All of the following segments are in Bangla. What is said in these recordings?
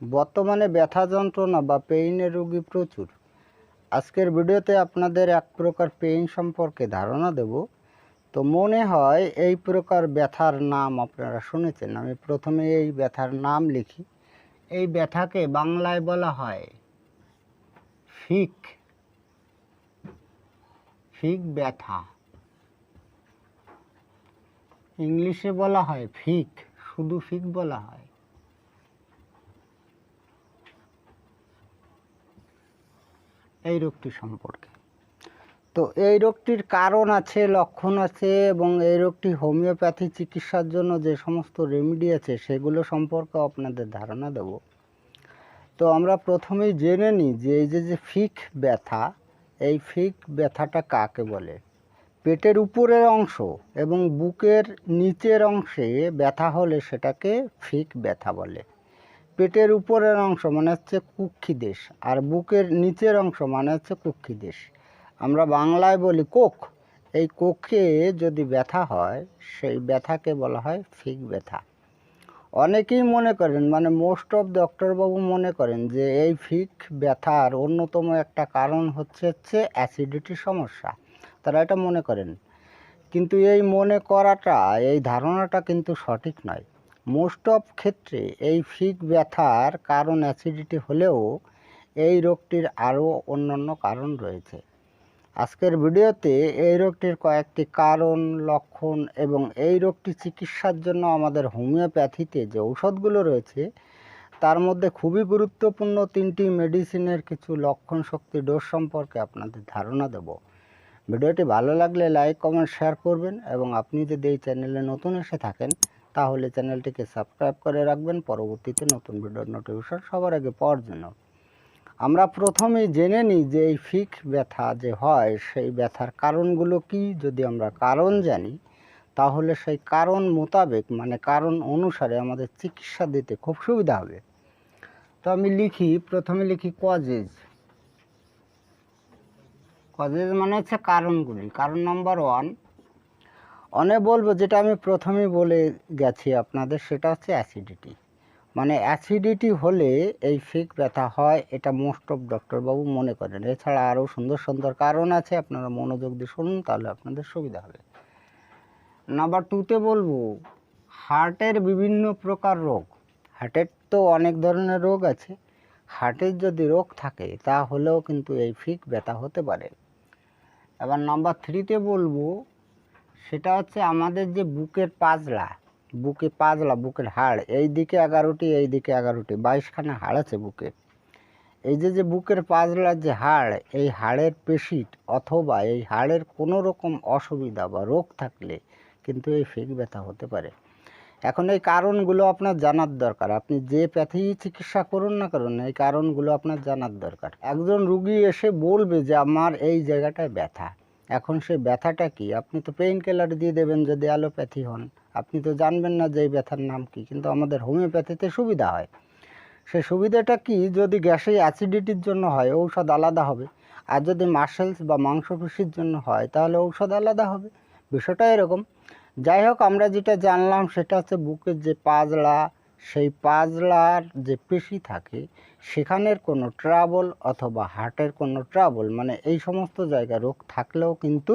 বর্তমানে ব্যথা যন্ত্রণা বা পেইনের রোগী প্রচুর। আজকের ভিডিওতে আপনাদের এক প্রকার পেইন সম্পর্কে ধারণা দেব। তো মনে হয় এই প্রকার ব্যথার নাম আপনারা শুনেছেন। আমি প্রথমে এই ব্যথার নাম লিখি। এই ব্যথাকে বাংলায় বলা হয় ফিক। ফিক ব্যথা। ইংলিশে বলা হয় ফিক। শুধু ফিক বলা হয়। এই রোগটি সম্পর্কে। তো এই রোগটির কারণ আছে, লক্ষণ আছে এবং এই রোগটি হোমিওপ্যাথি চিকিৎসার জন্য যে সমস্ত রেমিডি আছে সেগুলো সম্পর্কে আপনাদের ধারণা দেব। তো আমরা প্রথমেই জেনে নিই যে এই যে যে ফিক ব্যথা, এই ফিক ব্যথাটা কাকে বলে? পেটের উপরের অংশ এবং বুকের নিচের অংশে ব্যথা হলে সেটাকে ফিক ব্যথা বলে। পেটের উপরের অংশ মানে হচ্ছে কুক্ষি দেশ আর বুকের নিচের অংশ মানে হচ্ছে কুক্ষি দেশ আমরা বাংলায় বলি কোক। এই কোখে যদি ব্যথা হয়, সেই ব্যথাকে বলা হয় ফিক ব্যথা। অনেকেই মনে করেন মানে মোস্ট অফ ডক্টরবাবু মনে করেন যে এই ফিক ব্যথার অন্যতম একটা কারণ হচ্ছে হচ্ছে অ্যাসিডিটির সমস্যা। তারা এটা মনে করেন। কিন্তু এই মনে করাটা, এই ধারণাটা কিন্তু সঠিক নয়। মোস্ট অফ ক্ষেত্রে এই ফিক ব্যথার কারণ অ্যাসিডিটি হলেও এই রোগটির আরও অন্যান্য কারণ রয়েছে। আজকের ভিডিওতে এই রোগটির কয়েকটি কারণ, লক্ষণ এবং এই রোগটি চিকিৎসার জন্য আমাদের হোমিওপ্যাথিতে যে ঔষধগুলো রয়েছে, তার মধ্যে খুবই গুরুত্বপূর্ণ তিনটি মেডিসিনের কিছু লক্ষণ শক্তি ডোজ সম্পর্কে আপনাদের ধারণা দেব। ভিডিওটি ভালো লাগলে লাইক কমেন্ট শেয়ার করবেন এবং আপনি যদি এই চ্যানেলে নতুন এসে থাকেন তাহলে চ্যানেলটিকে সাবস্ক্রাইব করে রাখবেন। পরবর্তীতে নতুন ভিডিওর নোটিফিকেশন সবার আগে পাওয়ার জন্য। আমরা প্রথমেই জেনে নিই যে এই ফিক ব্যথা যে হয়, সেই ব্যথার কারণগুলো কি? যদি আমরা কারণ জানি, তাহলে সেই কারণ মোতাবেক মানে কারণ অনুসারে আমাদের চিকিৎসা দিতে খুব সুবিধা হবে। তো আমি লিখি, প্রথমে লিখি কজেজ কজেজ মানে হচ্ছে কারণগুলি। কারণ নম্বর ওয়ান অনেক বলব যেটা আমি প্রথমেই বলে গেছি আপনাদের, সেটা হচ্ছে অ্যাসিডিটি মানে অ্যাসিডিটি হলে এই ফিক ব্যথা হয়, এটা মোস্ট অফ ডক্টরবাবু মনে করেন। এছাড়া আরও সুন্দর সুন্দর কারণ আছে, আপনারা মনোযোগ দিয়ে শুনুন, তাহলে আপনাদের সুবিধা হবে। নাম্বার টুতে বলব হার্টের বিভিন্ন প্রকার রোগ। হার্টের তো অনেক ধরনের রোগ আছে। হার্টের যদি রোগ থাকে, তাহলেও কিন্তু এই ফিক ব্যথা হতে পারে। এবার নাম্বার থ্রিতে বলব সেটা হচ্ছে আমাদের যে বুকের পাজলা, বুকে পাজলা, বুকের হাড়, এই দিকে এগারোটি, এই দিকে এগারোটি, বাইশখানা হাড় আছে বুকে। এই যে যে বুকের পাজলার যে হাড়, এই হাড়ের পেশিট অথবা এই হাড়ের কোনো রকম অসুবিধা বা রোগ থাকলে কিন্তু এই ফেক ব্যথা হতে পারে। এখন এই কারণগুলো আপনার জানার দরকার। আপনি যে প্যাথি চিকিৎসা করুন না করুন এই কারণগুলো আপনার জানার দরকার। একজন রুগী এসে বলবে যে, আমার এই জায়গাটায় ব্যথা। এখন সেই ব্যথাটা কি? আপনি তো পেইন কিলার দিয়ে দেবেন যদি অ্যালোপ্যাথি হন। আপনি তো জানবেন না যে এই ব্যথার নাম কি, কিন্তু আমাদের হোমিওপ্যাথিতে সুবিধা হয়। সেই সুবিধাটা কি? যদি গ্যাসে অ্যাসিডিটির জন্য হয়, ঔষধ আলাদা হবে। আর যদি মাসেলস বা মাংসপেশির জন্য হয়, তাহলে ঔষধ আলাদা হবে। বিষয়টা এরকম। যাই হোক, আমরা যেটা জানলাম সেটা হচ্ছে বুকের যে পাজলা সেই পাজলার যে পেশি থাকে সেখানের কোনো ট্রাবল অথবা হার্টের কোনো ট্রাবল মানে এই সমস্ত জায়গায় রোগ থাকলেও কিন্তু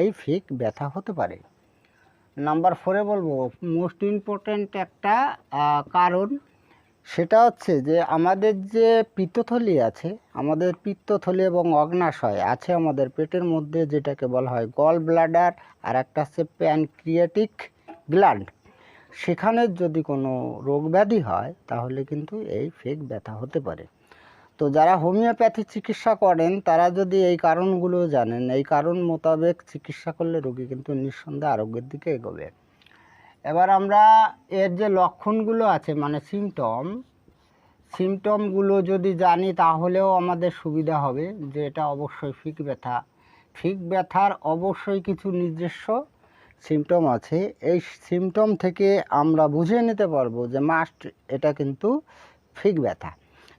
এই ফিক ব্যথা হতে পারে। নাম্বার ফোরে বলব মোস্ট ইম্পর্ট্যান্ট একটা কারণ সেটা হচ্ছে যে আমাদের যে পিত্তথলি আছে, আমাদের পিত্তথলি এবং অগ্নাশয় আছে আমাদের পেটের মধ্যে, যেটাকে বলা হয় গল ব্লাডার আর একটা হচ্ছে প্যানক্রিয়াটিক গ্ল্যান্ড সেখানে যদি কোনো রোগ ব্যাধি হয়, তাহলে কিন্তু এই ফেক ব্যথা হতে পারে। তো যারা হোমিওপ্যাথি চিকিৎসা করেন, তারা যদি এই কারণগুলো জানেন, এই কারণ মোতাবেক চিকিৎসা করলে রোগী কিন্তু নিঃসন্দেহে আরোগ্যের দিকে এগোবে। এবার আমরা এর যে লক্ষণগুলো আছে মানে সিমটম সিমটমগুলো যদি জানি, তাহলেও আমাদের সুবিধা হবে যে এটা অবশ্যই ফিক ব্যথা। ফিক ব্যথার অবশ্যই কিছু নিজস্ব সিমটম আছে, এই সিমটম থেকে আমরা বুঝে নিতে পারব যে মাস্ট এটা কিন্তু ফিক ব্যথা।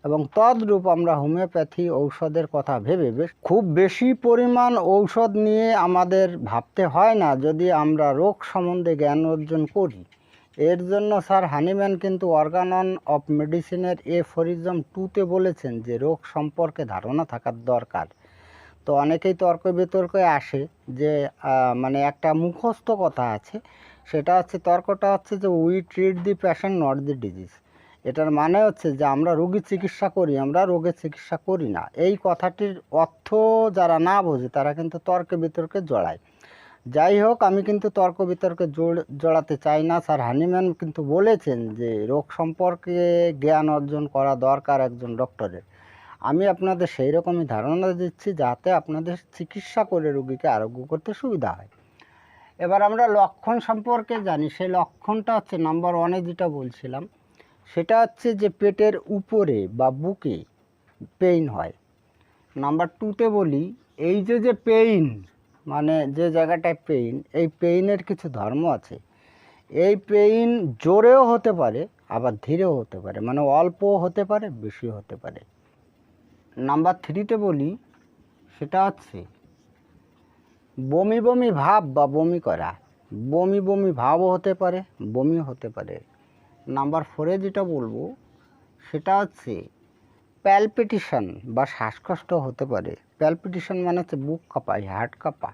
এবং তদ্রূপ আমরা হোমিওপ্যাথি ঔষধের কথা ভেবে বেশ খুব বেশি পরিমাণ ঔষধ নিয়ে আমাদের ভাবতে হয় না যদি আমরা রোগ সম্বন্ধে জ্ঞান অর্জন করি। এর জন্য স্যার হানিম্যান কিন্তু অর্গানন অফ মেডিসিনের এ ফরিজম টুতে বলেছেন যে রোগ সম্পর্কে ধারণা থাকার দরকার। তো অনেকেই তর্ক বিতর্কে আসে যে মানে একটা মুখস্থ কথা আছে। সেটা হচ্ছে, তর্কটা হচ্ছে যে we treat the patient not the disease এটার মানে হচ্ছে যে, আমরা রোগীর চিকিৎসা করি, আমরা রোগের চিকিৎসা করি না। এই কথাটির অর্থ যারা না বোঝে, তারা কিন্তু তর্কে বিতর্কে জড়ায়। যাই হোক, আমি কিন্তু তর্ক বিতর্কে জোড়- জড়াতে চাই না। স্যার হানিম্যান কিন্তু বলেছেন যে, রোগ সম্পর্কে জ্ঞান অর্জন করা দরকার একজন ডক্টরের। আমি আপনাদের সেই রকমই ধারণা দিচ্ছি যাতে আপনাদের চিকিৎসা করে রোগীকে আরোগ্য করতে সুবিধা হয়। এবার আমরা লক্ষণ সম্পর্কে জানি সেই লক্ষণটা হচ্ছে নাম্বার ওয়ানে যেটা বলছিলাম, সেটা হচ্ছে যে পেটের উপরে বা বুকে পেইন হয়। নাম্বার টুতে বলি, এই যে যে পেইন মানে যে জায়গাটায় পেইন এই পেইনের কিছু ধর্ম আছে। এই পেইন জোরেও হতে পারে, আবার ধীরেও হতে পারে মানে অল্প হতে পারে বেশি হতে পারে। নাম্বার থ্রিতে বলি, সেটা হচ্ছে, বমি বমি ভাব বা বমি করা। বমি বমি ভাবও হতে পারে বমি হতে পারে। নাম্বার ফোরে যেটা বলব, সেটা হচ্ছে, প্যালপিটিশন বা শ্বাসকষ্ট হতে পারে। প্যালপিটিশন মানে হচ্ছে বুক কাঁপায় হার্ট কাঁপা।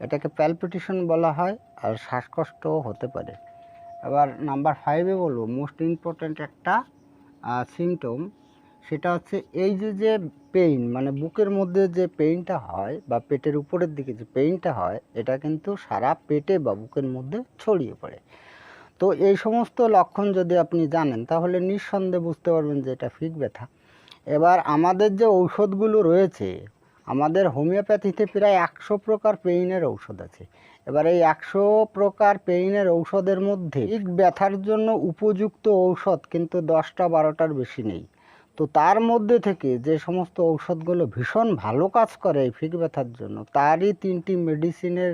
এটাকে প্যালপিটিশন বলা হয় আর শ্বাসকষ্টও হতে পারে। এবার নাম্বার ফাইভে বলব, মোস্ট ইম্পর্ট্যান্ট একটা সিমটম সেটা হচ্ছে এই যে যে পেইন মানে বুকের মধ্যে যে পেইনটা হয় বা পেটের উপরের দিকে যে পেইনটা হয়, এটা কিন্তু সারা পেটে বা বুকের মধ্যে ছড়িয়ে পড়ে। তো এই সমস্ত লক্ষণ যদি আপনি জানেন, তাহলে নিঃসন্দেহে বুঝতে পারবেন যে এটা ফিক ব্যথা। এবার আমাদের যে ঔষধগুলো রয়েছে, আমাদের হোমিওপ্যাথিতে প্রায় একশো প্রকার পেইনের ঔষধ আছে। এবার এই একশো প্রকার পেইনের ঔষধের মধ্যে ফিক ব্যথার জন্য উপযুক্ত ঔষধ কিন্তু দশটা, বারোটার বেশি নেই। তো তার মধ্যে থেকে যে সমস্ত ঔষধগুলো ভীষণ ভালো কাজ করে এই ফিক ব্যথার জন্য, তারই তিনটি মেডিসিনের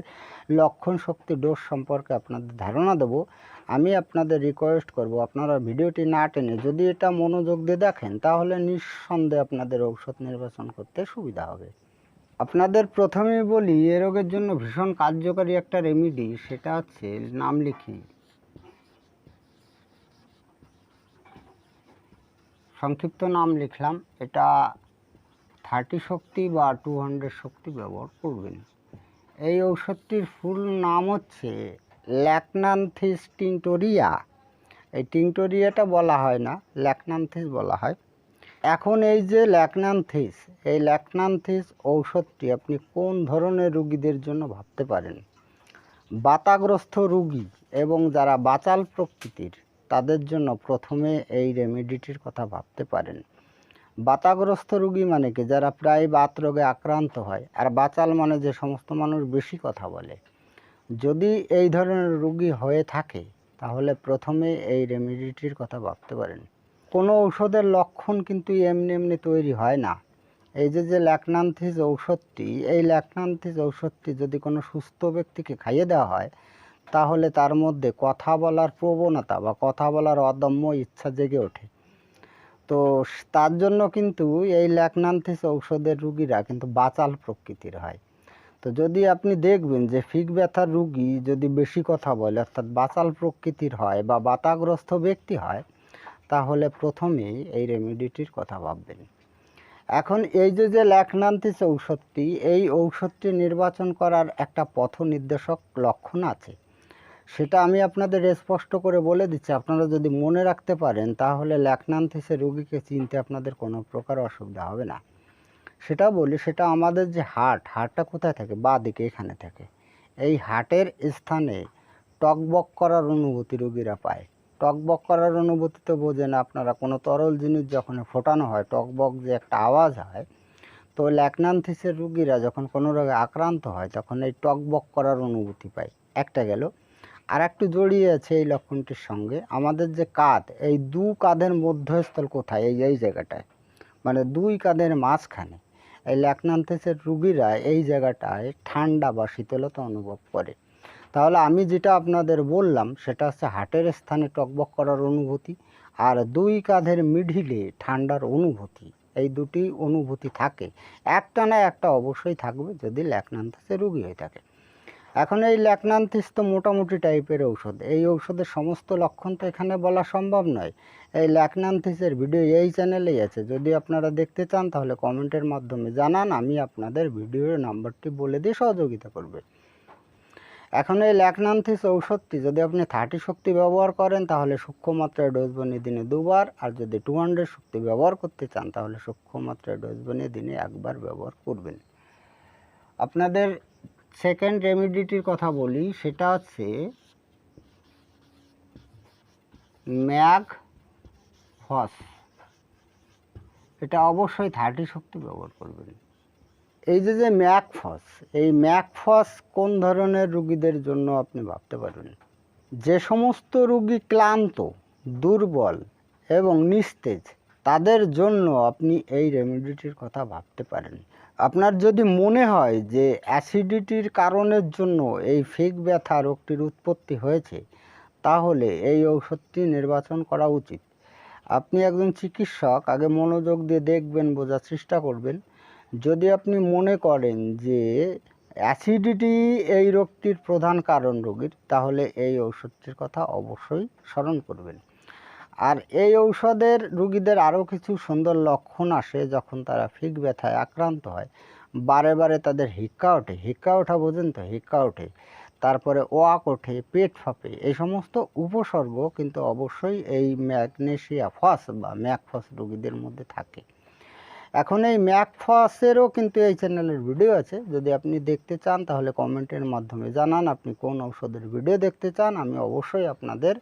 লক্ষণ শক্তি ডোজ সম্পর্কে আপনাদের ধারণা দেবো। আমি আপনাদের রিকোয়েস্ট করব, আপনারা ভিডিওটি না টেনে যদি এটা মনোযোগ দিয়ে দেখেন, তাহলে নিঃসন্দেহে আপনাদের ঔষধ নির্বাচন করতে সুবিধা হবে। আপনাদের প্রথমেই বলি, এ রোগের জন্য ভীষণ কার্যকারী একটা রেমিডি সেটা হচ্ছে নাম লিখি। সংক্ষিপ্ত নাম লিখলাম, এটা থার্টি শক্তি বা টু হান্ড্রেড শক্তি ব্যবহার করবেন। এই ঔষধটির ফুল নাম হচ্ছে ল্যাকনান্থিস টিংটোরিয়া। এই টিংটোরিয়াটা বলা হয় না, ল্যাকনান্থিস বলা হয়। এখন এই যে ল্যাকনান্থিস, এই ল্যাকনান্থিস ঔষধটি আপনি কোন ধরনের রুগীদের জন্য ভাবতে পারেন? বাতাগ্রস্ত রুগী এবং যারা বাচাল প্রকৃতির তাদের জন্য প্রথমে এই রেমেডিটির কথা ভাবতে পারেন। বাতাগ্রস্ত রুগী মানে কি? যারা প্রায় বাত রোগে আক্রান্ত হয়। আর বাচাল মানে যে সমস্ত মানুষ বেশি কথা বলে। যদি এই ধরনের রুগী হয়ে থাকে, তাহলে প্রথমে এই রেমেডিটির কথা ভাবতে পারেন। কোনো ঔষধের লক্ষণ কিন্তু এমনি এমনি তৈরি হয় না। এই যে যে ল্যাকনান্থিস ঔষধটি, এই ল্যাকনান্থিস ঔষধটি যদি কোনো সুস্থ ব্যক্তিকে খাইয়ে দেওয়া হয় তাহলে তার মধ্যে কথা বলার প্রবণতা বা কথা বলার অদম্য ইচ্ছা জেগে ওঠে। তো তার জন্য কিন্তু এই ল্যাকনান্থিস ঔষধের রুগীরা কিন্তু বাচাল প্রকৃতির হয়। তো যদি আপনি দেখবেন যে ফিক ব্যথার রুগী যদি বেশি কথা বলে, অর্থাৎ বাচাল প্রকৃতির হয় বা বাতাগ্রস্ত ব্যক্তি হয়, তাহলে প্রথমেই এই রেমেডিটির কথা ভাববেন। এখন এই যে যে ল্যাকনান্থিস ঔষধটি, এই ঔষধটি নির্বাচন করার একটা পথ নির্দেশক লক্ষণ আছে। সেটা আমি আপনাদের স্পষ্ট করে বলে দিচ্ছি। আপনারা যদি মনে রাখতে পারেন, তাহলে ল্যাকনান্থিসের রুগীকে চিনতে আপনাদের কোনো প্রকার অসুবিধা হবে না। সেটা বলি, সেটা আমাদের যে হার্ট হার্টটা কোথায় থাকে? বা দিকে এখানে থাকে। এই হার্টের স্থানে টকবক করার অনুভূতি রোগীরা পায়। টকবক করার অনুভূতি তো বোঝেন আপনারা। কোনো তরল জিনিস যখন ফোটানো হয়, টকবক যে একটা আওয়াজ হয়, তো ল্যাকনান্থিসের রুগীরা যখন কোনো রোগে আক্রান্ত হয়, তখন এই টকবক করার অনুভূতি পায়। একটা গেল আর একটু জড়িয়ে আছে এই লক্ষণটির সঙ্গে। আমাদের যে কাঁধ, এই দু কাঁধের মধ্যস্থল কোথায়? এই এই জায়গাটায়। মানে দুই কাঁধের মাঝখানে। এই ল্যাকনান্থিসের রুগীরা এই জায়গাটায় ঠান্ডা বা শীতলতা অনুভব করে। তাহলে আমি যেটা আপনাদের বললাম, সেটা হচ্ছে হাটের স্থানে টকবক করার অনুভূতি আর দুই কাঁধের মিডিলে ঠান্ডার অনুভূতি। এই দুটি অনুভূতি থাকে। একটা না একটা অবশ্যই থাকবে যদি ল্যাকনান্থাসে রুগী হয়ে থাকে। এখন এই ল্যাকনান্থিস তো মোটামুটি টাইপের ঔষধ। এই ঔষধের সমস্ত লক্ষণ তো এখানে বলা সম্ভব নয়। এই ল্যাকনান্থিসের ভিডিও এই চ্যানেলেই আছে। যদি আপনারা দেখতে চান, তাহলে কমেন্টের মাধ্যমে জানান, আমি আপনাদের ভিডিওর নাম্বারটি বলে দিয়ে সহযোগিতা করবে। এখন এই ল্যাকনান্থিস ঔষধটি যদি আপনি থার্টি শক্তি ব্যবহার করেন, তাহলে সূক্ষ্ম মাত্রায় ডোজ বানিয়ে দিনে দুবার। আর যদি টু হান্ড্রেড শক্তি ব্যবহার করতে চান, তাহলে সূক্ষ্ম মাত্রায় ডোজ বানিয়ে দিনে একবার ব্যবহার করবেন। আপনাদের সেকেন্ড রেমিডিটির কথা বলি, সেটা হচ্ছে ম্যাগ ফস এটা অবশ্যই থার্টি শক্তি ব্যবহার করবেন। এই যে যে ম্যাকফস এই ম্যাকফস কোন ধরনের রুগীদের জন্য আপনি ভাবতে পারবেন যে সমস্ত রুগী ক্লান্ত, দুর্বল এবং নিস্তেজ, তাদের জন্য আপনি এই রেমেডিটির কথা ভাবতে পারেন। আপনার যদি মনে হয় যে অ্যাসিডিটির কারণের জন্য এই ফেক ব্যথা রোগটির উৎপত্তি হয়েছে, তাহলে এই ঔষধটি নির্বাচন করা উচিত। আপনি একজন চিকিৎসক, আগে মনোযোগ দিয়ে দেখবেন, বোঝার চেষ্টা করবেন। যদি আপনি মনে করেন যে অ্যাসিডিটি এই রোগটির প্রধান কারণ রোগীর, তাহলে এই ঔষধটির কথা অবশ্যই স্মরণ করবেন। আর এই ঔষধের রুগীদের আরও কিছু সুন্দর লক্ষণ আসে যখন তারা ফিক ব্যথায় আক্রান্ত হয়। বারে বারে তাদের হিক্কা ওঠে, হিক্কা ওঠা বোঝেন তো? হিক্কা ওঠে। তারপরে ওয়াক ওঠে, পেট ফাঁপে। এই সমস্ত উপসর্গ কিন্তু অবশ্যই এই ম্যাগনেশিয়া ফস বা ম্যাকফস রোগীদের মধ্যে থাকে। এখন এই ম্যাকফসেরও কিন্তু এই চ্যানেলের ভিডিও আছে। যদি আপনি দেখতে চান তাহলে কমেন্টের মাধ্যমে জানান আপনি কোন ঔষধের ভিডিও দেখতে চান। আমি অবশ্যই আপনাদের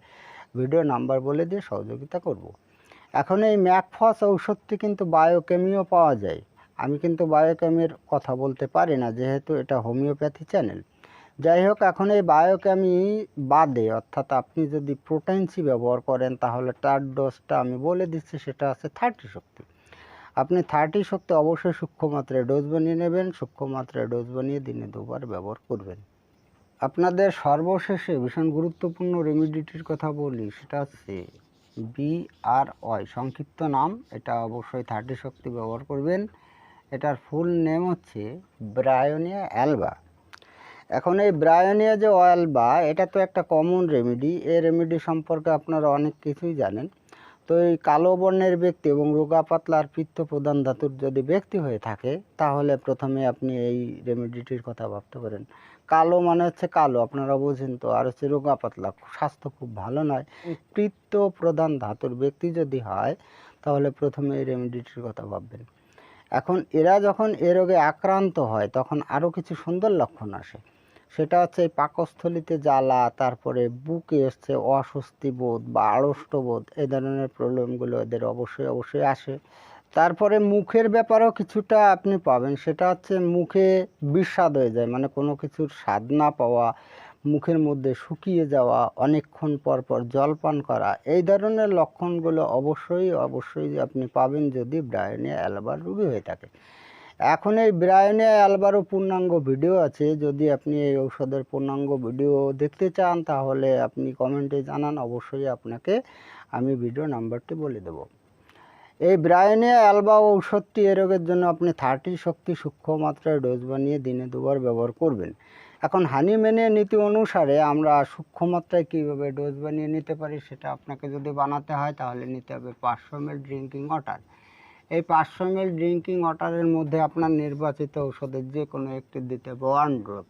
ভিডিও নাম্বার বলে দিয়ে সহযোগিতা করব। এখন এই ম্যাকফস ঔষধটি কিন্তু বায়োকেমিও পাওয়া যায়। আমি কিন্তু বায়োকেমির কথা বলতে পারি না, যেহেতু এটা হোমিওপ্যাথি চ্যানেল। যাই হোক, এখন এই বায়োকেমি বাদে, অর্থাৎ আপনি যদি প্রোটেন্সি ব্যবহার করেন, তাহলে তার ডোজটা আমি বলে দিচ্ছি, সেটা আছে থার্টি শক্তি। আপনি থার্টি শক্তি অবশ্যই সূক্ষ্ম মাত্রায় ডোজ বানিয়ে নেবেন সূক্ষ্ম মাত্রায় ডোজ বানিয়ে দিনে দুবার ব্যবহার করবেন। আপনাদের সর্বশেষে ভীষণ গুরুত্বপূর্ণ রেমিডিটির কথা বলি, সেটা হচ্ছে বিআরওয়াই সংক্ষিপ্ত নাম, এটা অবশ্যই থার্টি শক্তি ব্যবহার করবেন। এটার ফুল নেম হচ্ছে ব্রায়োনিয়া অ্যালবা এখন এই ব্রায়োনিয়া যে অয়েলবা এটা তো একটা কমন রেমেডি এই রেমেডি সম্পর্কে আপনারা অনেক কিছুই জানেন। তো এই কালো বর্ণের ব্যক্তি এবং রোগা পাতলার পিত্ত প্রধান ধাতুর যদি ব্যক্তি হয়ে থাকে, তাহলে প্রথমে আপনি এই রেমেডিটির কথা ভাবতে পারেন। কালো মানে হচ্ছে কালো আপনারা বোঝেন তো। আর হচ্ছে রোগা পাতলা স্বাস্থ্য খুব ভালো নয়। পিত্ত প্রধান ধাতুর ব্যক্তি যদি হয় তাহলে প্রথমে এই রেমেডিটির কথা ভাববেন। এখন এরা যখন এ রোগে আক্রান্ত হয় তখন আরও কিছু সুন্দর লক্ষণ আসে। সেটা হচ্ছে এই পাকস্থলিতে জ্বালা তারপরে বুকে এসছে অস্বস্তি বোধ বা আড়ষ্ট বোধ এই ধরনের প্রবলেমগুলো এদের অবশ্যই অবশ্যই আসে। তারপরে মুখের ব্যাপারেও কিছুটা আপনি পাবেন। সেটা হচ্ছে মুখে বিস্বাদ হয়ে যায় মানে কোনো কিছুর স্বাদ না পাওয়া, মুখের মধ্যে শুকিয়ে যাওয়া, অনেকক্ষণ পর পর জল পান করা, এই ধরনের লক্ষণগুলো অবশ্যই অবশ্যই আপনি পাবেন যদি ব্রায়নিয়া, অ্যালবার রোগী হয়ে থাকে। এখন এই ব্রায়নিয়া অ্যালবারও পূর্ণাঙ্গ ভিডিও আছে। যদি আপনি এই ঔষধের পূর্ণাঙ্গ ভিডিও দেখতে চান, তাহলে আপনি কমেন্টে জানান। অবশ্যই আপনাকে আমি ভিডিও নাম্বারটি বলে দেব। এই ব্রায়নিয়া অ্যালবা ঔষধটি এ রোগের জন্য আপনি থার্টি শক্তি সূক্ষ্ম মাত্রায় ডোজ বানিয়ে দিনে দুবার ব্যবহার করবেন। এখন হানি মেনে নীতি অনুসারে আমরা সূক্ষ্ম মাত্রায় কীভাবে ডোজ বানিয়ে নিতে পারি সেটা আপনাকে যদি বানাতে হয় তাহলে নিতে হবে পাঁচশো এমএল ড্রিঙ্কিং ওয়াটার এই পাঁচশো এমএল ড্রিঙ্কিং ওয়াটারের মধ্যে আপনার নির্বাচিত ঔষধের যে কোনো একটি দিতে হবে ওয়ান ড্রপ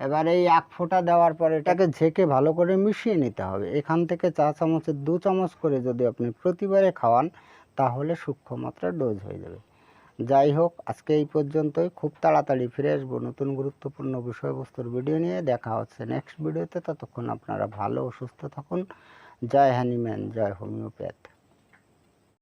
এবার এই এক ফোঁটা দেওয়ার পর এটাকে ঝেঁকে ভালো করে মিশিয়ে নিতে হবে। এখান থেকে চা চামচের দু চামচ করে যদি আপনি প্রতিবারে খাওয়ান তাহলে সূক্ষ্ম মাত্রা ডোজ হয়ে যাবে। যাই হোক, আজকে এই পর্যন্তই। খুব তাড়াতাড়ি ফিরে আসব নতুন গুরুত্বপূর্ণ বিষয়বস্তুর ভিডিও নিয়ে। দেখা হচ্ছে নেক্সট ভিডিওতে ততক্ষণ আপনারা ভালো ও সুস্থ থাকুন। জয় হ্যানিম্যান জয় হোমিওপ্যাথ